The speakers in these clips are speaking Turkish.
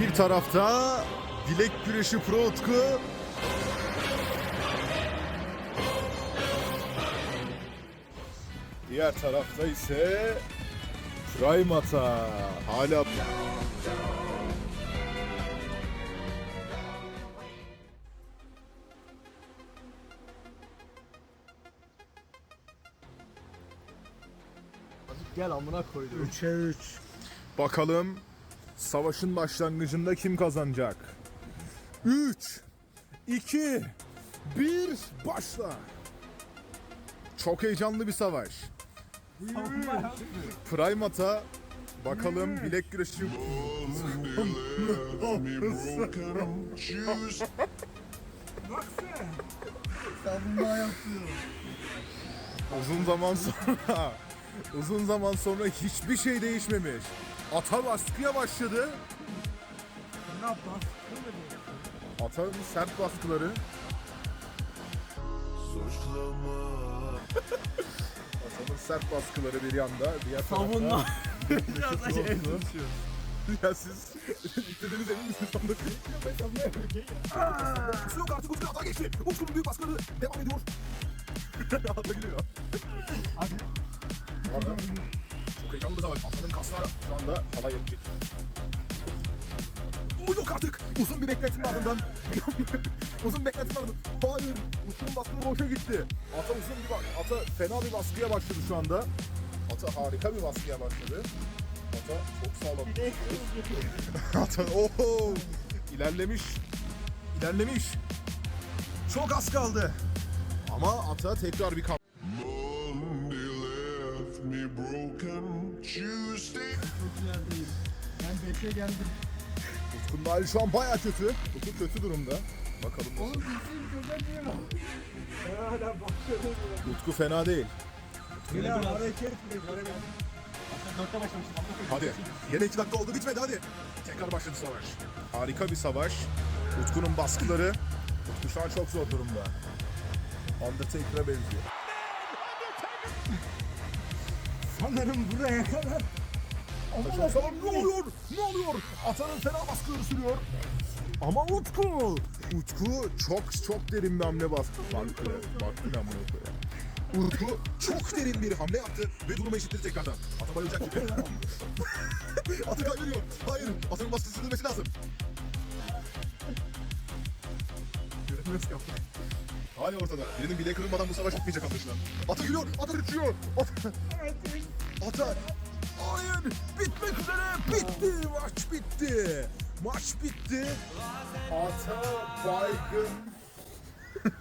Bir tarafta bilek güreşi Pro Utku. Diğer tarafta ise Prime Ata. Hala Gel amına koydum. 3'e 3. Bakalım savaşın başlangıcında kim kazanacak? 3 2 1 başla. Çok heyecanlı bir savaş. Prime Ata bakalım bilek güreşi uzun zaman sonra uzun zaman sonra hiçbir şey değişmemiş. Ata baskıya başladı. Ne yaptın? Ata'nın sert baskıları. Ata'nın sert baskıları bir yanda, diğer tarafta... Savunma. Biraz da şey Ya siz istediğiniz emin misiniz sandık? Yok artık Utku Ata geçti. Utku'nun büyük baskıları devam ediyor. Ata gülüyor. Hadi. Orada çok heyecanlı bir savaş. Ata'nın kaslar şu anda havaya yapacak. O yok artık. Uzun bir bekletinin ardından. uzun bekletinin ardından. Hayır. Utku'nun baskıları boşa gitti. Ata uzun bir bak. Ata fena bir baskıya başladı şu anda. Ata harika bir baskıya başladı. Ata çok sağlam. Ata oho. İlerlemiş. İlerlemiş. Çok az kaldı. Ama Ata tekrar bir me broken. Çok ilerideyim. Ben 5'e geldim. Utku'nun hali şu an baya kötü. Utku kötü durumda. Bakalım. Oğlum bilsin çözemiyorum. Hala bakıyorum. Utku fena değil. Yine hareket bile göremedim. Hadi. Yine iki dakika oldu bitmedi hadi. Tekrar başladı savaş. Harika bir savaş. Utku'nun baskıları. Utku şu an çok zor durumda. Undertaker'a benziyor. Sanırım buraya kadar. Aman Allah'ım ne oluyor? Ne oluyor? Atanın fena baskıları sürüyor. Ama Utku. Utku çok çok derin bir hamle bastı. Baktı. Baktı ben bunu koyayım. Utku çok derin bir hamle yaptı ve durumu eşitledi tekrardan. Ata bayılacak gibi. Atı kaybediyor. Hayır. Atının baskısı sürdürmesi lazım. Nasıl yaptı? Hala ortada. Birinin bile kırılmadan bu savaş bitmeyecek anlaşılan. Ata gülüyor. Ata kaçıyor. Ata. Hayır. Bitmek üzere. Bitti. Maç bitti. Maç bitti. Ata baygın.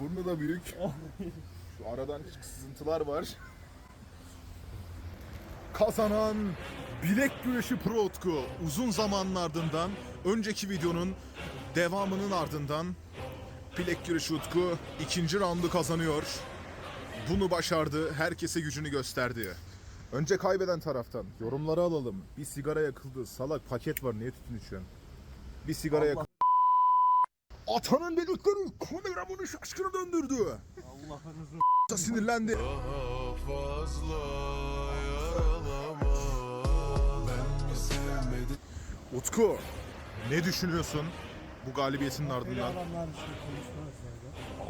Burnu da büyük. Şu aradan sızıntılar var. Kazanan bilek güreşi Pro Utku uzun zamanın ardından önceki videonun devamının ardından bilek güreşi Utku ikinci roundu kazanıyor. Bunu başardı. Herkese gücünü gösterdi. Önce kaybeden taraftan yorumları alalım. Bir sigara yakıldı. Salak paket var. Niye tütün içiyorsun? Bir sigara yakıldı. Atanın dedikleri kameramanı şaşkına döndürdü. Allah'ınızı sinirlendi. Daha fazla yaralama. Ben mi sevmedim? Utku ne düşünüyorsun bu galibiyetin ardından?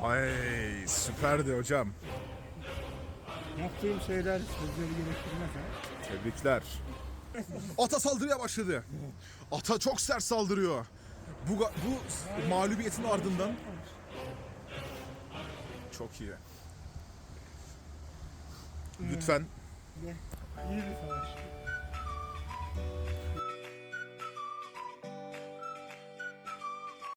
Ay süperdi hocam. Yaptığım şeyler sözleri gerektirmez ha. Tebrikler. Ata saldırıya başladı. Ata çok sert saldırıyor. Bu ga- bu mağlubiyetin ardından çok iyi. Lütfen İyi bir savaş.